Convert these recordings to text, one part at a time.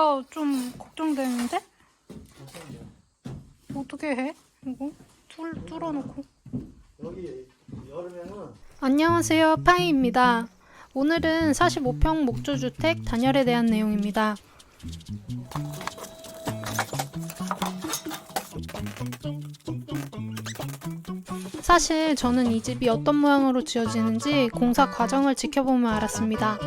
미세가 좀 걱정되는데? 어떻게 해? 이거 뚫, 뚫어놓고. 여기 여름에는 안녕하세요. 파이입니다. 오늘은 45평 목조주택 단열에 대한 내용입니다. 사실 저는 이 집이 어떤 모양으로 지어지는지 공사 과정을 지켜보면 알았습니다.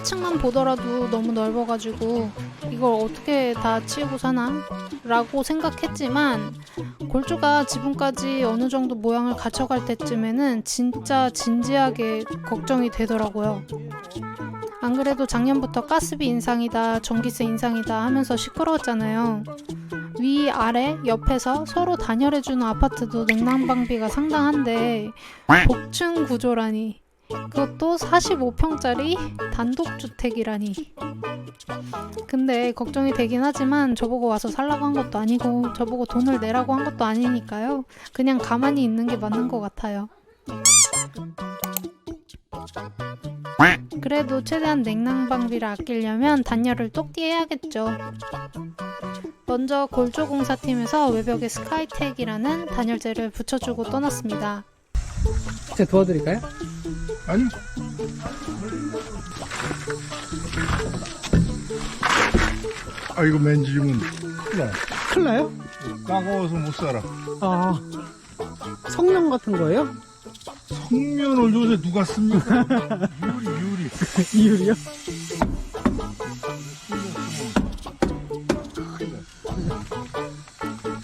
1층만 보더라도 너무 넓어가지고 이걸 어떻게 다 치우고 사나? 라고 생각했지만 골조가 지붕까지 어느 정도 모양을 갖춰갈 때쯤에는 진짜 진지하게 걱정이 되더라고요. 안 그래도 작년부터 가스비 인상이다, 전기세 인상이다 하면서 시끄러웠잖아요. 위, 아래, 옆에서 서로 단열해주는 아파트도 냉난방비가 상당한데 복층 구조라니 그것도 45평짜리 단독주택이라니. 근데 걱정이 되긴 하지만 저보고 와서 살라고 한 것도 아니고 저보고 돈을 내라고 한 것도 아니니까요. 그냥 가만히 있는 게 맞는 것 같아요. 그래도 최대한 냉난방비를 아끼려면 단열을 똑띠 해야겠죠. 먼저 골조공사팀에서 외벽에 스카이텍이라는 단열재를 붙여주고 떠났습니다. 제가 도와드릴까요? 아니 아 이거 맨지면 큰일 나 큰일 나요? 따가워서 못 살아 아, 성냥 같은 거예요? 성면을 요새 누가 씁니까 유리 유리 이유리요?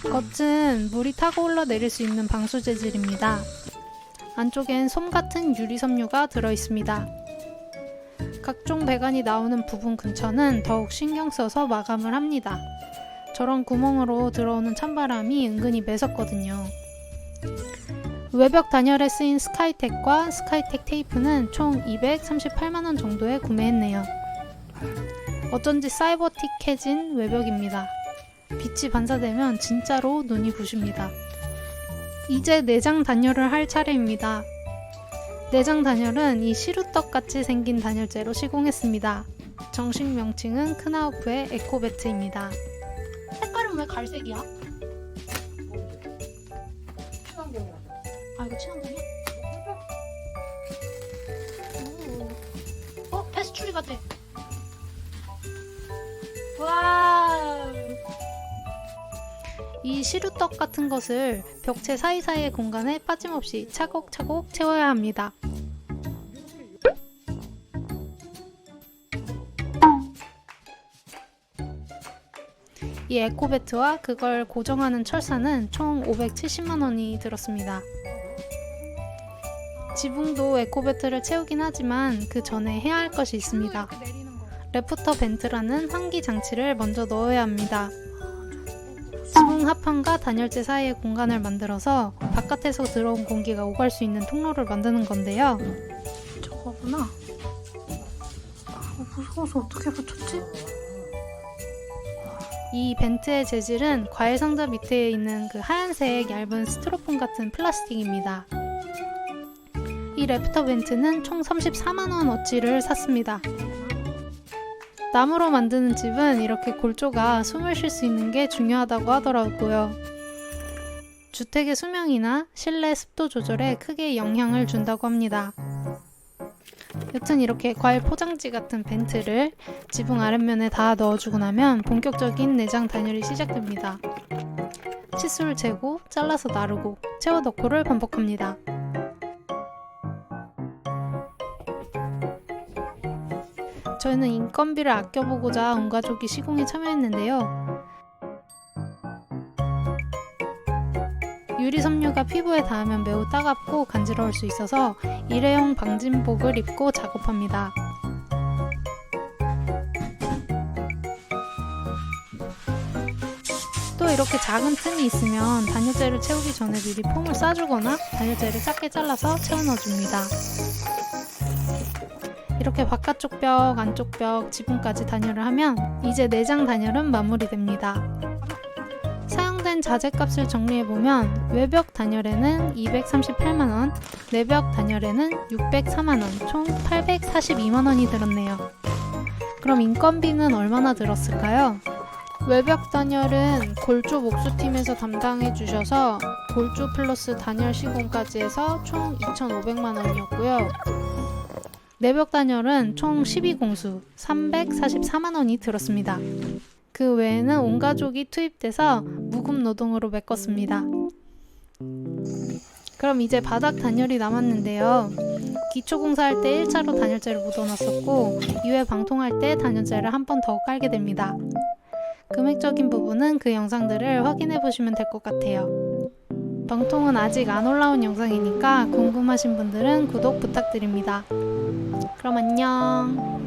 겉은 물이 타고 흘러내릴 수 있는 방수 재질입니다. 안쪽엔 솜 같은 유리 섬유가 들어 있습니다. 각종 배관이 나오는 부분 근처는 더욱 신경 써서 마감을 합니다. 저런 구멍으로 들어오는 찬바람이 은근히 매섭거든요. 외벽 단열에 쓰인 스카이텍과 스카이텍 테이프는 총 238만원 정도에 구매했네요. 어쩐지 사이버틱해진 외벽입니다. 빛이 반사되면 진짜로 눈이 부십니다. 이제 내장 단열을 할 차례입니다. 내장 단열은 이 시루떡 같이 생긴 단열재로 시공했습니다. 정식 명칭은 크나우프의 에코베트입니다. 색깔은 왜 갈색이야? 친환경이라. 아 이거 친환경이야? 오. 어 패스츄리 같아. 이 시루떡 같은 것을 벽체 사이사이의 공간에 빠짐없이 차곡차곡 채워야 합니다. 이 에코베트와 그걸 고정하는 철사는 총 570만 원이 들었습니다. 지붕도 에코베트를 채우긴 하지만 그 전에 해야 할 것이 있습니다. 레프터 벤트라는 환기 장치를 먼저 넣어야 합니다. 지붕 하판과 단열재 사이의 공간을 만들어서 바깥에서 들어온 공기가 오갈 수 있는 통로를 만드는 건데요. 저거구나. 어, 무서워서 어떻게 붙였지? 이 벤트의 재질은 과일 상자 밑에 있는 그 하얀색 얇은 스티로폼 같은 플라스틱입니다. 이 랩터 벤트는 총 34만원 어치를 샀습니다. 나무로 만드는 집은 이렇게 골조가 숨을 쉴 수 있는 게 중요하다고 하더라고요. 주택의 수명이나 실내 습도 조절에 크게 영향을 준다고 합니다. 여튼 이렇게 과일 포장지 같은 벤트를 지붕 아랫면에 다 넣어주고 나면 본격적인 내장 단열이 시작됩니다. 치수를 재고 잘라서 나르고 채워 넣고를 반복합니다. 저희는 인건비를 아껴보고자 온 가족이 시공에 참여했는데요. 유리 섬유가 피부에 닿으면 매우 따갑고 간지러울 수 있어서 일회용 방진복을 입고 작업합니다. 또 이렇게 작은 틈이 있으면 단열재를 채우기 전에 미리 폼을 싸주거나 단열재를 작게 잘라서 채워 넣어줍니다. 이렇게 바깥쪽 벽, 안쪽 벽, 지붕까지 단열을 하면 이제 내장 단열은 마무리됩니다. 사용된 자재값을 정리해보면 외벽 단열에는 238만원, 내벽 단열에는 604만원, 총 842만원이 들었네요. 그럼 인건비는 얼마나 들었을까요? 외벽 단열은 골조 목수팀에서 담당해 주셔서 골조 플러스 단열 시공까지 해서 총 2,500만 원이었고요. 내벽 단열은 총 12공수 344만 원이 들었습니다. 그 외에는 온 가족이 투입돼서 무급 노동으로 메꿨습니다. 그럼 이제 바닥 단열이 남았는데요. 기초 공사할 때 1차로 단열재를 묻어놨었고 2회 방통할 때 단열재를 한 번 더 깔게 됩니다. 금액적인 부분은 그 영상들을 확인해 보시면 될 것 같아요. 방통은 아직 안 올라온 영상이니까 궁금하신 분들은 구독 부탁드립니다. 그럼 안녕.